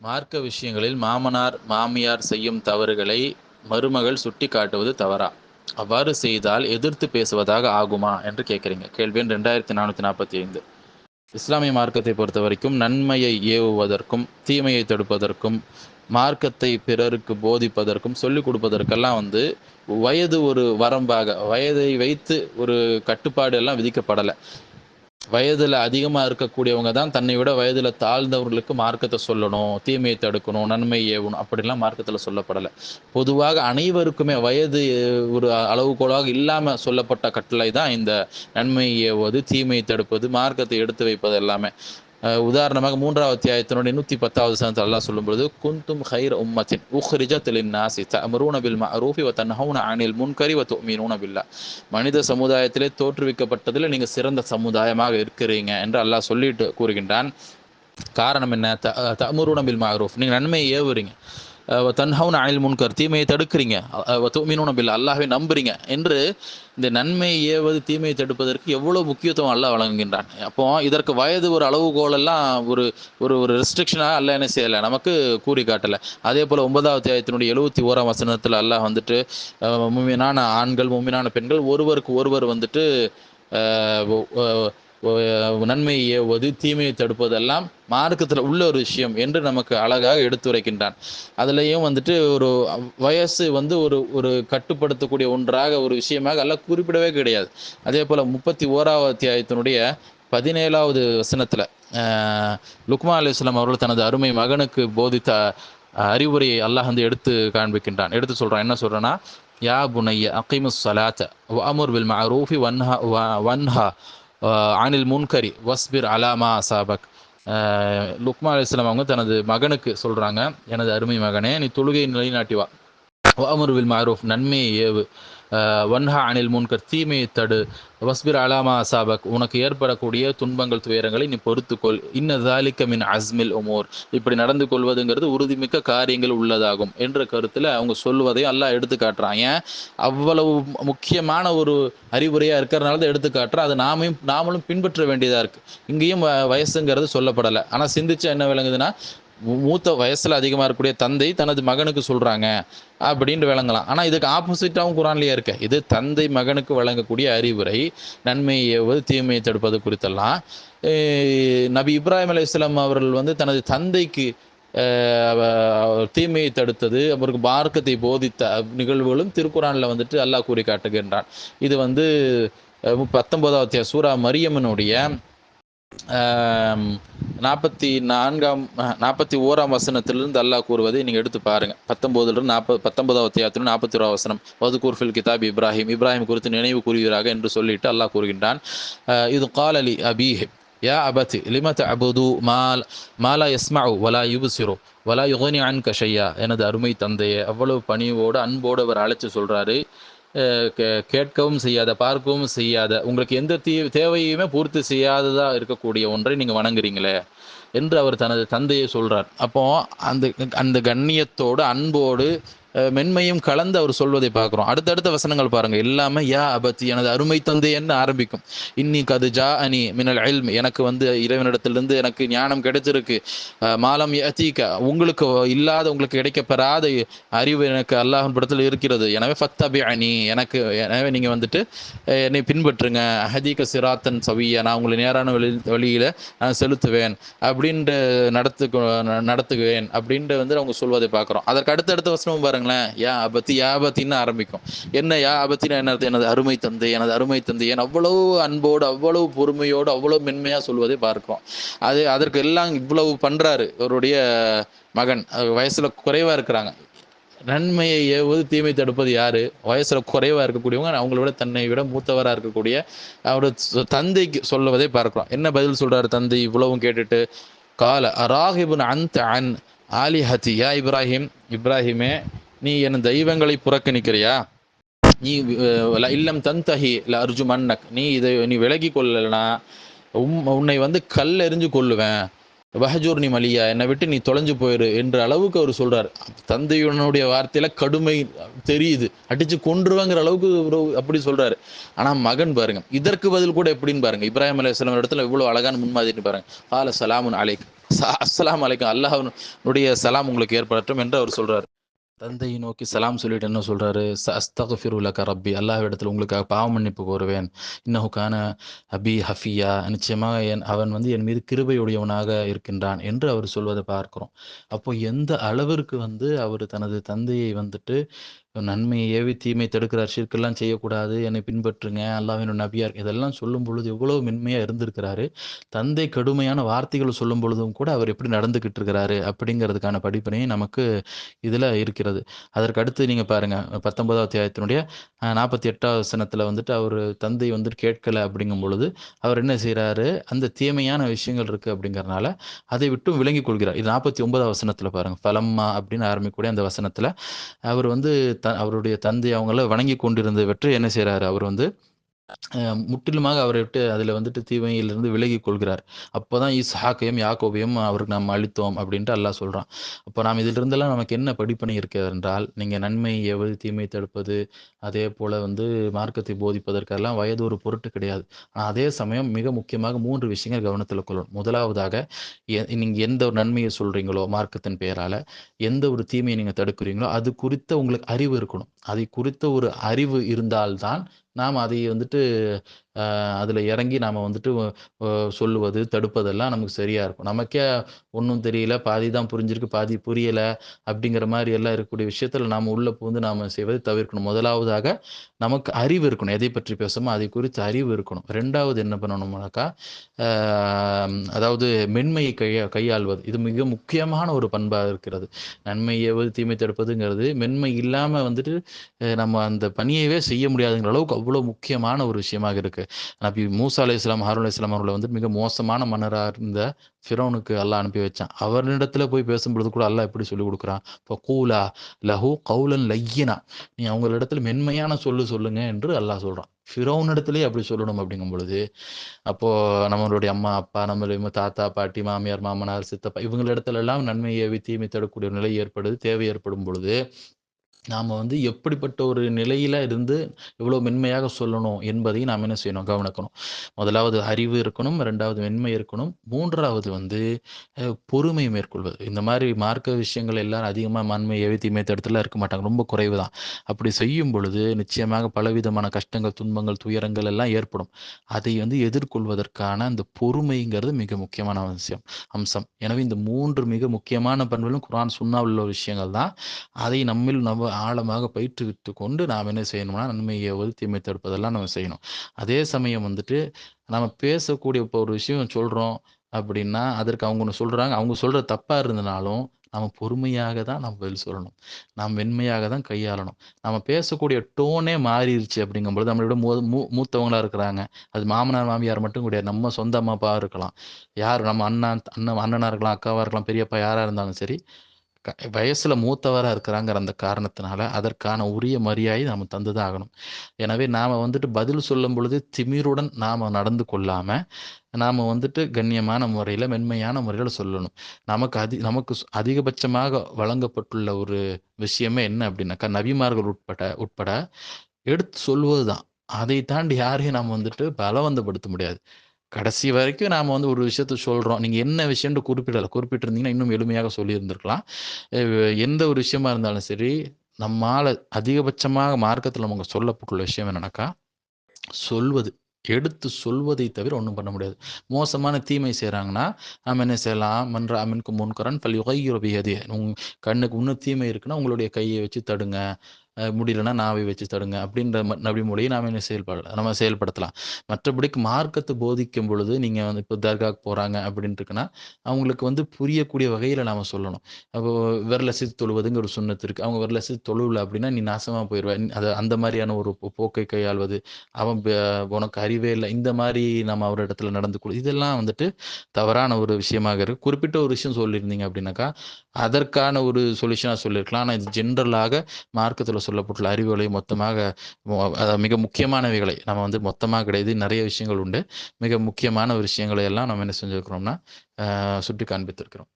மார்க்க விஷயங்களில் மாமனார் மாமியார் செய்யும் தவறுகளை மருமகள் சுட்டி காட்டுவது தவறா? அவ்வாறு செய்தால் எதிர்த்து பேசுவதாக ஆகுமா? என்று கேட்குறீங்க. கேள்வி எண் ரெண்டாயிரத்தி நானூற்றி நாற்பத்தி ஐந்து. இஸ்லாமிய மார்க்கத்தை பொறுத்த வரைக்கும் நன்மையை ஏவுவதற்கும் தீமையை தடுப்பதற்கும் மார்க்கத்தை பிறருக்கு போதிப்பதற்கும் சொல்லிக் கொடுப்பதற்கெல்லாம் வந்து வயது ஒரு வரம்பாக வயதை வைத்து ஒரு கட்டுப்பாடு எல்லாம் விதிக்கப்படலை. வயதில் அதிகமாக இருக்கக்கூடியவங்க தான் தன்னை விட வயதில் தாழ்ந்தவர்களுக்கு மார்க்கத்தை சொல்லணும் தீமையை தடுக்கணும் நன்மை ஏவணும் அப்படிலாம் மார்க்கத்தில் சொல்லப்படலை. பொதுவாக அனைவருக்குமே வயது ஒரு அளவுகோலாக இல்லாமல் சொல்லப்பட்ட கட்டளை தான் இந்த நன்மை ஏவுவது தீமையை தடுப்பது மார்க்கத்தை எடுத்து வைப்பது எல்லாமே. உதாரணமாக மூன்றாவது அத்தியாயத்தினுடைய நூற்றி பத்தாவது சனத்தில் அல்லாஹ் சொல்லும் பொழுது குந்தும் ஹைர் உம்மத்தின் உஹ்ரிஜத் நாசி தமரூன பில் மரூஃபி வ தன்ஹவுன அனில் முன்கரி வ துமினூன பில்லா. மனித சமுதாயத்திலே தோற்றுவிக்கப்பட்டதில் நீங்கள் சிறந்த சமுதாயமாக இருக்கிறீங்க என்று அல்லாஹ் சொல்லிட்டு கூறுகின்றான். காரணம் என்ன? த தமரூன பில் மரூஃப் நீங்கள் நன்மையை ஏவுறீங்க. தன்ஹவுன் அனில் முன்கர் தீமையை தடுக்கிறீங்க. துமினூன பில் அல்லாஹ்வை நம்புறீங்க. என்று இந்த நன்மை ஏவது தீமையை தடுப்பதற்கு எவ்வளோ முக்கியத்துவம் அல்ல வழங்குகின்றான். அப்போ இதற்கு வயது ஒரு அளவுகோலெல்லாம் ஒரு ஒரு ஒரு ரெஸ்ட்ரிக்ஷனாக அல்ல என்ன செய்யலை? நமக்கு கூறி காட்டலை. அதே போல் ஒன்பதாவது தியாயத்தினுடைய எழுபத்தி ஓராம் வசனத்தில் அல்லாஹ் வந்துட்டு மும்மினான ஆண்கள் மும்மினான பெண்கள் ஒருவருக்கு ஒருவர் வந்துட்டு நன்மையை ஏவுவது தீமையை தடுப்பதெல்லாம் மார்க்கத்தில் உள்ள ஒரு விஷயம் என்று நமக்கு அழகாக எடுத்துரைக்கின்றான். அதுலேயும் வந்துட்டு ஒரு வயசு வந்து ஒரு ஒரு கட்டுப்படுத்தக்கூடிய ஒன்றாக ஒரு விஷயமாக எல்லாம் குறிப்பிடவே கிடையாது. அதே போல் முப்பத்தி ஓராவது அத்தியாயத்தினுடைய பதினேழாவது வசனத்தில் லுக்மா அலிஸ்லாம் அவர்கள் தனது அருமை மகனுக்கு போதித்த அறிவுரையை அல்லாஹ் வந்து எடுத்து காண்பிக்கின்றான். எடுத்து சொல்கிறான் என்ன சொல்கிறேன்னா யா புனைய அகிமுஸ் சலாத்த அமுர் வில் மஅரூஃபி வன்ஹா வன்ஹா அனில் முன்கரி வஸ்பிர் அலாமா அசாபக். லுக்மா லுக்மா அலிஸ்லாம் அவங்க தனது மகனுக்கு சொல்கிறாங்க எனது அருமை மகனே நீ தொழுகை நிலைநாட்டி வா. அமர் மாரூஃப் நன்மையை ஏவு. வன்ஹா அனில் முன்கர் தீமையை தடு. வஸ்பிர் அலாமா சாபக் உனக்கு ஏற்படக்கூடிய துன்பங்கள் துயரங்களை நீ பொறுத்துக்கொள். இன்ன தாலிக்க மின் அஸ்மில் உமோர். இப்படி நடந்து கொள்வதுங்கிறது உறுதிமிக்க காரியங்கள் உள்ளதாகும் என்ற கருத்தில் அவங்க சொல்வதையும் எல்லாம் எடுத்து காட்டுறான். ஏன்? அவ்வளவு முக்கியமான ஒரு அறிவுரையாக இருக்கிறனால தான் எடுத்து காட்டுறான். அது நாமையும் நாமளும் பின்பற்ற வேண்டியதாக இருக்குது இங்கேயும் வ- வயசுங்கிறது சொல்லப்படலை. ஆனால் சிந்திச்சா என்ன விளங்குதுன்னா மூத்த வயசில் அதிகமாக இருக்கக்கூடிய தந்தை தனது மகனுக்கு சொல்கிறாங்க அப்படின்ட்டு விளங்கலாம். ஆனால் இதுக்கு ஆப்போசிட்டாகவும் குரான்லேயே இருக்கு. இது தந்தை மகனுக்கு வழங்கக்கூடிய அறிவுரை நன்மையை தீமையை தடுப்பது குறித்தெல்லாம். நபி இப்ராஹிம் அலைஹிஸ்ஸலாம் அவர்கள் வந்து தனது தந்தைக்கு தீமையை தடுத்தது அவருக்கு மார்க்கத்தை போதித்த நிகழ்வுகளும் திருக்குறானில் வந்துட்டு அல்லாஹ் கூறி காட்டுகின்றான். இது வந்து பத்தொன்பதாவது சூரா மரியம்மனுடைய நாற்பத்தி நான்காம் நாற்பத்தி ஓராம் வசனத்திலிருந்து அல்லாஹ் கூறுவதை நீங்கள் எடுத்து பாருங்க. பத்தொம்போதுலேருந்து நாற்பது பத்தொன்பதாவது அத்தியாயத்தில் நாற்பத்தி ஓராம் வசனம். வது ஃபில் கிதாப் இப்ராஹிம். இப்ராஹிம் குறித்து நினைவு கூறுவீராக என்று சொல்லிட்டு அல்லாஹ் கூறுகின்றான். இது கால் அலி அபீஹ். யா அபத் லிமத் அபுது மால் மாலா எஸ்மாவு வலா யுபுசிரோ வலா யுகனி அன் கஷையா எனது அருமை தந்தையை அவ்வளவு பணிவோடு அன்போடு அவர் அழைச்சி சொல்றாரு. கேட்கவும் செய்யாத பார்க்கவும் செய்யாத உங்களுக்கு எந்த தீ தேவையுமே பூர்த்தி செய்யாததா இருக்கக்கூடிய ஒன்றை நீங்கள் வணங்குறீங்களே? என்று அவர் தனது தந்தையை சொல்றார். அப்போ அந்த அந்த கண்ணியத்தோடு அன்போடு மென்மையும் கலந்து அவர் சொல்வதை பார்க்குறோம். அடுத்தடுத்த வசனங்கள் பாருங்க. எல்லாமே யா அபத்தி எனது அருமை தந்தை என்று ஆரம்பிக்கும். இன்னி கது ஜா அனி மினல் இல்ம் எனக்கு வந்து இறைவனிடத்திலிருந்து எனக்கு ஞானம் கிடைச்சிருக்கு மாலம் யத்தீக்க உங்களுக்கு இல்லாத உங்களுக்கு கிடைக்கப்பெறாத அறிவு எனக்கு அல்லாஹின் படத்தில் இருக்கிறது. எனவே ஃபத்தபி அனி எனக்கு எனவே நீங்கள் வந்துட்டு என்னை பின்பற்றுங்க. ஹதீக சிராத்தன் சவியா நான் உங்களை நேரான வழி வழியில் நான் செலுத்துவேன். அப்படி அப்படின்ற நடத்து நடத்துவேன் அப்படின்ட்டு வந்து அவங்க சொல்வதை பார்க்குறோம். அதற்கு அடுத்தடுத்த வசனமும் பாருங்களேன். யா அபத்தி யா அபத்தின்னு ஆரம்பிக்கும். என்ன யா அபத்தின்னு என்ன எனது அருமை தந்தை எனது அருமை தந்தை. என் அவ்வளவு அன்போடு அவ்வளவு பொறுமையோடு அவ்வளவு மென்மையாக சொல்வதை பார்க்கிறோம். அது அதற்கு எல்லாம் இவ்வளவு பண்ணுறாரு அவருடைய மகன். வயசில் வயசுல குறைவா இருக்கிறாங்க. நன்மையை ஏவுவது தீமை தடுப்பது யாரு? வயசுல குறைவா இருக்கக்கூடியவங்க அவங்கள விட தன்னை விட மூத்தவரா இருக்கக்கூடிய அவரோட தந்தைக்கு சொல்லுவதை பார்க்கிறோம். என்ன பதில் சொல்றாரு தந்தை? இவ்வளவும் கேட்டுட்டு கால அராகிபுன் அந்த அன் ஆலி ஹத்தியா இப்ராஹிம் இப்ராஹிமே நீ என் தெய்வங்களை புறக்கணிக்கிறியா நீ ல- இல்லம் தந்தஹி ல அர்ஜு மன்னக் நீ இதை நீ விலகி கொள்ளலனா உம் உன்னை வந்து கல் எறிஞ்சு கொள்ளுவேன் வஹஜூர்னி மலியா என்னை விட்டு நீ தொலைஞ்சு போயிரு என்ற அளவுக்கு அவர் சொல்றாரு. தந்தையுடனுடைய வார்த்தையில கடுமை தெரியுது. அடிச்சு கொன்றுவாங்கிற அளவுக்கு அப்படி சொல்றாரு. ஆனா மகன் பாருங்க இதற்கு பதில் கூட எப்படின்னு பாருங்க. இப்ராஹிம் அலைஹிஸ்ஸலாம் இடத்துல இவ்வளவு அழகான முன்மாதிரி பாருங்க. கால சலாமுன் அலைக் அஸ்லாம் அலைக்கும். அல்லாஹனுடைய சலாம் உங்களுக்கு ஏற்படட்டும் என்று அவர் சொல்றாரு. தந்தையை நோக்கி சலாம் சொல்லிட்டு என்ன சொல்றாரு? அஸ்தகஃபிருலக ரப்பி. அல்லாஹ் இடத்துல உங்களுக்காக பாவ மன்னிப்பு கோருவேன். இன்னஹுக்கான கான அபி ஹஃபியா. நிச்சயமாக என் அவன் வந்து என் மீது கிருபையுடையவனாக இருக்கின்றான் என்று அவர் சொல்வதை பார்க்கிறோம். அப்போ எந்த அளவிற்கு வந்து அவர் தனது தந்தையை வந்துட்டு நன்மையை ஏவி தீமை தடுக்கிறார். ஷிர்கெல்லாம் செய்யக்கூடாது. என்னை பின்பற்றுங்க. அல்லாஹ்வின் நபியார் இதெல்லாம் சொல்லும் பொழுது எவ்வளவு மென்மையாக இருந்திருக்கிறாரு. தந்தை கடுமையான வார்த்தைகள் சொல்லும் பொழுதும் கூட அவர் எப்படி நடந்துக்கிட்டு இருக்கிறாரு அப்படிங்கிறதுக்கான படிப்பினையும் நமக்கு இதில் இருக்கிறது. அதற்கு அடுத்து நீங்கள் பாருங்கள் பத்தொன்பதாவது அத்தியாயத்தினுடைய நாற்பத்தி எட்டாவது வசனத்தில் வந்துட்டு அவர் தந்தை வந்துட்டு கேட்கலை அப்படிங்கும் பொழுது அவர் என்ன செய்கிறாரு அந்த தீமையான விஷயங்கள் இருக்குது அப்படிங்கிறனால அதை விட்டும் விளங்கி கொள்கிறார். இது நாற்பத்தி ஒன்பதாவது வசனத்தில் பாருங்கள் பலம்மா அப்படின்னு ஆரம்பிக்கக்கூடிய அந்த வசனத்தில் அவர் வந்து த அவருடைய தந்தை அவங்கள வணங்கி கொண்டிருந்தவற்றை என்ன செய்கிறாரு அவர் வந்து முற்றிலுமாக அவரை விட்டு அதில் வந்துட்டு தீமையிலிருந்து விலகி கொள்கிறார். அப்போ தான் இஸ்ஹாக்கையும் யாக்கோபையும் அவருக்கு நாம் அளித்தோம் அப்படின்ட்டு அல்லாஹ் சொல்கிறான் அப்போ நாம் இதிலிருந்தெல்லாம் நமக்கு என்ன படிப்பனை இருக்கிறது என்றால் நீங்கள் நன்மை எவது தீமை தடுப்பது அதே போல் வந்து மார்க்கத்தை போதிப்பதற்கெல்லாம் வயது ஒரு பொருட்டு கிடையாது. ஆனால் அதே சமயம் மிக முக்கியமாக மூன்று விஷயங்கள் கவனத்தில் கொள்ளணும். முதலாவதாக எ- எந்த ஒரு நன்மையை சொல்கிறீங்களோ மார்க்கத்தின் பெயரால் எந்த ஒரு தீமையை நீங்கள் தடுக்கிறீங்களோ அது குறித்த உங்களுக்கு அறிவு இருக்கணும். அதை குறித்த ஒரு அறிவு இருந்தால்தான் நாம் அதை வந்துட்டு அதில் இறங்கி நாம் வந்துட்டு சொல்லுவது தடுப்பதெல்லாம் நமக்கு சரியாக இருக்கும். நமக்கே ஒன்றும் தெரியல பாதி தான் புரிஞ்சிருக்கு பாதி புரியலை அப்படிங்கிற மாதிரி எல்லாம் இருக்கக்கூடிய விஷயத்தில் நாம் உள்ளே புகுந்து நாம் செய்வதை தவிர்க்கணும். முதலாவதாக நமக்கு அறிவு இருக்கணும். எதை பற்றி பேசுமோ அதை குறித்து அறிவு இருக்கணும். ரெண்டாவது என்ன பண்ணணும்னாக்கா அதாவது மென்மையை கையா கையாள்வது. இது மிக முக்கியமான ஒரு பண்பாக இருக்கிறது. நன்மை ஏவது தீமை தடுப்பதுங்கிறது மென்மை இல்லாமல் வந்துட்டு நம்ம அந்த பணியவே செய்ய முடியாதுங்கிற அளவுக்கு அவ்வளவு முக்கியமான ஒரு விஷயமாக இருக்குது நபி மூசா அலி இஸ்லாம் ஹாரூன் இஸ்லாம் அவர்களை வந்து மிக மோசமான மன்னராக இருந்த ஃபிரோனுக்கு அல்லாஹ் அனுப்பி வச்சான். அவரிடத்துல போய் பேசும்பொழுது கூட அல்லாஹ் எப்படி சொல்லி கொடுக்குறான். இப்போ கூலா லஹு கவுலன் லையினா நீ அவங்களிடத்துல மென்மையான சொல்லு சொல்லுங்க என்று அல்லாஹ் சொல்கிறான் ஃபிரோன் இடத்துலயே அப்படி சொல்லணும் அப்படிங்கும் பொழுது அப்போது நம்மளுடைய அம்மா அப்பா நம்மளுடைய தாத்தா பாட்டி மாமியார் மாமனார் சித்தப்பா இவங்களிடத்துல எல்லாம் நன்மை ஏவி தீமை தடக்கூடிய நிலை ஏற்படுது தேவை ஏற்படும் பொழுது நாம் வந்து எப்படிப்பட்ட ஒரு நிலையில் இருந்து எவ்வளோ மென்மையாக சொல்லணும் என்பதையும் நாம் என்ன செய்யணும்? கவனிக்கணும். முதலாவது அறிவு இருக்கணும் ரெண்டாவது மென்மை இருக்கணும் மூன்றாவது வந்து பொறுமை மேற்கொள்வது. இந்த மாதிரி மார்க்க விஷயங்கள் எல்லாரும் அதிகமாக மண்மை ஏவி தீமை இருக்க மாட்டாங்க. ரொம்ப குறைவு தான் அப்படி செய்யும் பொழுது நிச்சயமாக பலவிதமான கஷ்டங்கள் துன்பங்கள் துயரங்கள் எல்லாம் ஏற்படும். அதை வந்து எதிர்கொள்வதற்கான அந்த பொறுமைங்கிறது மிக முக்கியமான அவசியம் அம்சம். எனவே இந்த மூன்று மிக முக்கியமான பண்புகளும் குரான் சுண்ணாவில் உள்ள விஷயங்கள் தான். அதை நம்மில் நம்ம ஆழமாக பயிற்றுவித்து கொண்டு நாம் என்ன செய்யணும்னா நன்மையை ஏவது தடுப்பதெல்லாம் நம்ம செய்யணும். அதே சமயம் வந்துட்டு நம்ம பேசக்கூடிய இப்போ ஒரு விஷயம் சொல்கிறோம் அப்படின்னா அதற்கு அவங்க ஒன்று சொல்கிறாங்க அவங்க சொல்கிற தப்பாக இருந்தனாலும் நம்ம பொறுமையாக தான் நம்ம பதில் சொல்லணும். நாம் வெண்மையாக தான் கையாளணும். நம்ம பேசக்கூடிய டோனே மாறிடுச்சு அப்படிங்கும்பொழுது நம்மளோட மூ மூ- மூத்தவங்களாக இருக்கிறாங்க. அது மாமனார் மாமியார் மட்டும் கிடையாது நம்ம சொந்த அம்மா அப்பாவாக இருக்கலாம். யார் நம்ம அண்ணா அண்ணன் அண்ணனா இருக்கலாம் அக்காவாக இருக்கலாம் பெரியப்பா யாராக இருந்தாலும் சரி வயசுல மூத்தவராக இருக்கிறாங்கிற அந்த காரணத்தினால அதற்கான உரிய மரியாதை நாம் தந்துதான் ஆகணும். எனவே நாம் வந்துட்டு பதில் சொல்லும் பொழுது திமிருடன் நாம் நடந்து கொள்ளாமல் நாம் வந்துட்டு கண்ணியமான முறையில் மென்மையான முறையில் சொல்லணும். நமக்கு அதி நமக்கு அதிகபட்சமாக வழங்கப்பட்டுள்ள ஒரு விஷயமே என்ன அப்படின்னாக்கா நபிமார்கள் உட்பட உட்பட எடுத்து சொல்வது தான் அதை தாண்டி யாரையும் நாம் வந்துட்டு பலவந்தப்படுத்த முடியாது. கடைசி வரைக்கும் நாம் வந்து ஒரு விஷயத்த சொல்கிறோம் நீங்கள் என்ன விஷயம்னு குறிப்பிடலை. குறிப்பிட்டிருந்தீங்கன்னா இன்னும் எளிமையாக சொல்லியிருந்திருக்கலாம். எந்த ஒரு விஷயமா இருந்தாலும் சரி நம்மால் அதிகபட்சமாக மார்க்கத்தில் நமக்கு சொல்லப்பட்டுள்ள விஷயம் என்னன்னாக்கா சொல்வது. எடுத்து சொல்வதை தவிர ஒன்றும் பண்ண முடியாது. மோசமான தீமை செய்கிறாங்கன்னா நம்ம என்ன செய்யலாம்? மன்ற அமின்கு முன்கரன் பல் உகையுறவியது உங் கண்ணுக்கு இன்னும் தீமை இருக்குன்னா உங்களுடைய கையை வச்சு தடுங்க. முடியலன்னா நாவை வச்சு தடுங்க. அப்படின்ற நபி மொழியை நாம் என்ன செயல்பட நம்ம செயல்படுத்தலாம். மற்றபடிக்கு மார்க்கத்தை போதிக்கும் பொழுது நீங்கள் வந்து இப்போ தர்காக்கு போகிறாங்க அப்படின்னு இருக்குன்னா அவங்களுக்கு வந்து புரியக்கூடிய வகையில் நாம் சொல்லணும். அப்போ விரல சித்து தொழுவதுங்க ஒரு சுண்ணத்து இருக்குது அவங்க விரல சித்து தொழுவல அப்படின்னா நீ நாசமாக போயிடுவேன் அது அந்த மாதிரியான ஒரு போக்கை கையாள்வது அவன் உனக்கு அறிவே இல்லை. இந்த மாதிரி நம்ம அவர் இடத்துல நடந்து கொடு இதெல்லாம் வந்துட்டு தவறான ஒரு விஷயமாக இருக்குது குறிப்பிட்ட ஒரு விஷயம் சொல்லியிருந்தீங்க அப்படின்னாக்கா அதற்கான ஒரு சொல்யூஷனாக சொல்லியிருக்கலாம். ஆனால் இது ஜென்ரலாக மார்க்கத்தில் சொல்லப்பட்டுள்ள அறிவுகளை மொத்தமாக அதாவது மிக முக்கியமானவைகளை நம்ம வந்து மொத்தமாக கிடையாது நிறைய விஷயங்கள் உண்டு. மிக முக்கியமான ஒரு விஷயங்களை எல்லாம் நம்ம என்ன செஞ்சிருக்கிறோம்னா சுட்டி காண்பித்திருக்கிறோம்